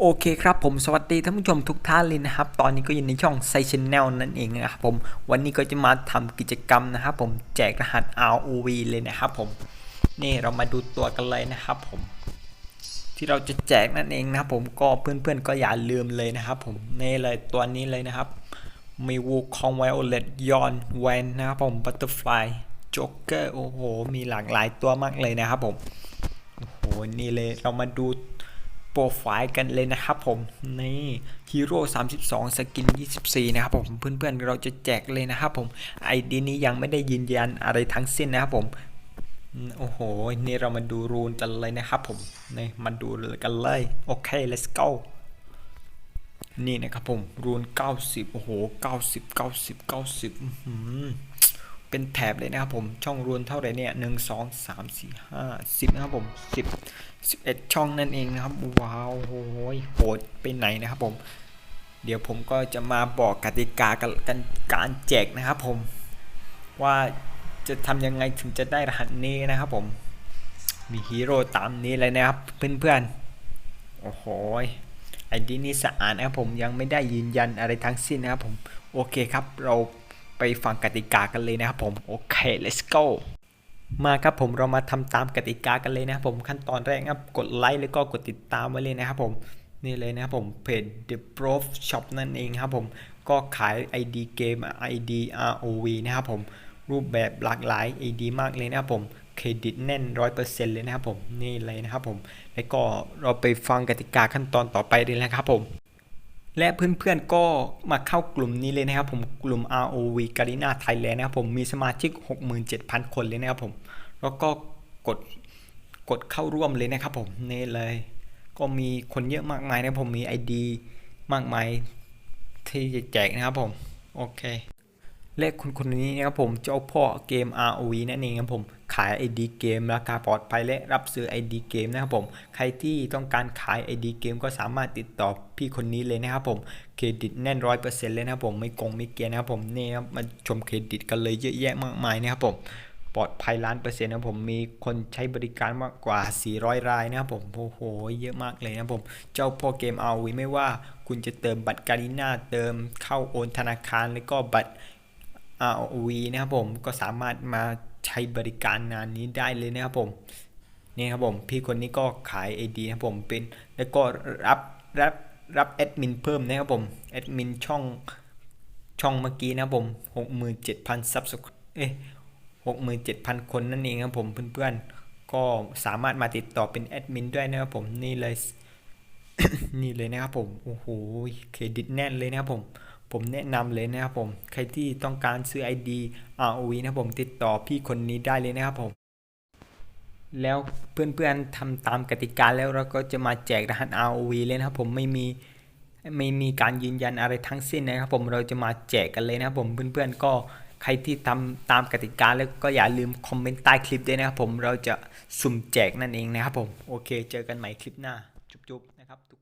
โอเคครับผมสวัสดีท่านผู้ชมทุกท่านเลยนะครับ ตอนนี้ก็อยู่ในช่องไซชแนลนั่นเองนะครับผมวันนี้ก็จะมาทำกิจกรรมนะครับผมแจกรหัส ROV เลยนะครับผมนี่เรามาดูตัวกันเลยนะครับผม ที่เราจะแจกนั่นเองนะครับผมก็เพื่อนๆก็อย่าลืมเลยนะครับผมนี่เลยตัวนี้เลยนะครับ มีวูคองไวโอเลตยอนแวนนะครับผมบัตเตอร์ฟลายจ็อกเกอร์โอ้โหมีหลากหลายตัวมากเลยนะครับผมโอ้โหนี่เลยเรามาดู โปรไฟล์กันเลยนะครับผมนี่ฮีโร่32 สกิน 24 นะครับผมเพื่อนๆเราจะแจกเลยนะครับผมไอดีนี้ยังไม่ได้ยืนยันอะไรทั้งสิ้นนะครับผมโอ้โห นี่เรามาดูรูนกันเลยนะครับผมนี่มาดูกันเลย โอเค let's go นี่นะครับผม รูน 90 โอ้โห 90 90 90อื้อหือ เป็นแถบเลยนะครับผมช่องรูนเท่าไหร่เนี่ย1 2 3 4 5 10นะครับผม10 11ช่องนั่นเองนะครับว้าวโอ้ยโหดไปไหนนะครับผม เดี๋ยวผมก็จะมาบอกกติกากันกันการแจกนะครับผม ว่าจะทำยังไงถึงจะได้รหัสนี้นะครับผม มีฮีโร่ตามนี้เลยนะครับเพื่อนๆโอ้โหไอดีนี้สะอาดนะครับผมยังไม่ได้ยืนยันอะไรทั้งสิ้นนะครับผม โอเคครับเรา ไปฟังกติกากันเลยนะครับผมโอเค let's go มาครับผมเรามาทำตามกติกากันเลยนะครับผมขั้นตอนแรกครับกดไลค์แล้วก็กดติดตามไว้เลยนะครับผมนี่เลยนะครับผมเพจ The Prof Shop นั่นเองครับผมก็ขาย ID เกม ID ROV นะครับผมรูปแบบหลากหลาย ID มากเลยนะครับผมเครดิตแน่น 100%เลยนะครับผมนี่เลยนะครับผมแล้วก็เราไปฟังกติกาขั้นตอนต่อไปเลยนะครับผม และเพื่อนๆก็มาเข้ากลุ่มนี้เลยนะครับผมกลุ่ม ROV Garena Thailand นะครับผมมีสมาชิก 67,000 คนเลยนะครับผม แล้วก็กดกดเข้าร่วมเลยนะครับผมนี่เลย ก็มีคนเยอะมากมายนะผมมี ID มากมายที่จะแจกนะครับผมโอเค และคนคนนี้นะครับผมเจ้าพ่อเกม ROV นั่นเองครับผม ขาย ID เกมราคาปลอดภัยและรับซื้อ ID เกมนะครับผม ใครที่ต้องการขาย ID เกมก็สามารถติดต่อพี่คนนี้เลยนะครับผมเครดิตแน่นร้อยเปอร์เซ็นต์เลยนะครับผมไม่โกงไม่เกียนะครับผมนี่ครับมาชมเครดิตกันเลยเยอะแยะมากมายนะครับผมปลอดภัยล้านเปอร์เซ็นต์นะครับผมมีคนใช้บริการมากกว่า 400 รายนะครับผมโอ้โหเยอะมากเลยนะครับผม เจ้าพ่อเกม ROV ไว้ไม่ว่าคุณจะเติมบัตรการีนาเติมเข้าโอนธนาคารแล้วก็บัตร ROV นะครับผมก็สามารถมาใช้บริการงานนี้ได้เลยนะครับผมนี่ครับผมพี่คนนี้ก็ขาย AD นะครับผมเป็นแล้วก็รับรับรับแอดมินเพิ่มนะครับผมแอดมินช่องช่องเมื่อกี้นะครับผม 67,000ซับสเอ๊ะ67,000 คนนั่นเองครับผมเพื่อนๆ ก็สามารถมาติดต่อเป็นแอดมินด้วยนะครับผมนี่เลย นี่เลยนะครับผม โอ้โหเครดิตแน่นเลยนะครับผม ผมแนะนำเลยนะครับผม ใครที่ต้องการซื้อ ID ROV นะครับผมติดต่อพี่คนนี้ได้เลยนะครับผม แล้วเพื่อนๆทำตามกติกาแล้วเราก็จะมาแจกรหัส ROV เลยนะครับผมไม่มีไม่มีการยืนยันอะไรทั้งสิ้นนะครับผมเราจะมาแจกกันเลยนะครับผมเพื่อนๆก็ใครที่ทำตามกติกาแล้วก็อย่าลืมคอมเมนต์ใต้คลิปด้วยนะครับผมเราจะสุ่มแจกนั่นเองนะครับผมโอเค เจอกันใหม่คลิปหน้า จุ๊บๆนะครับทุก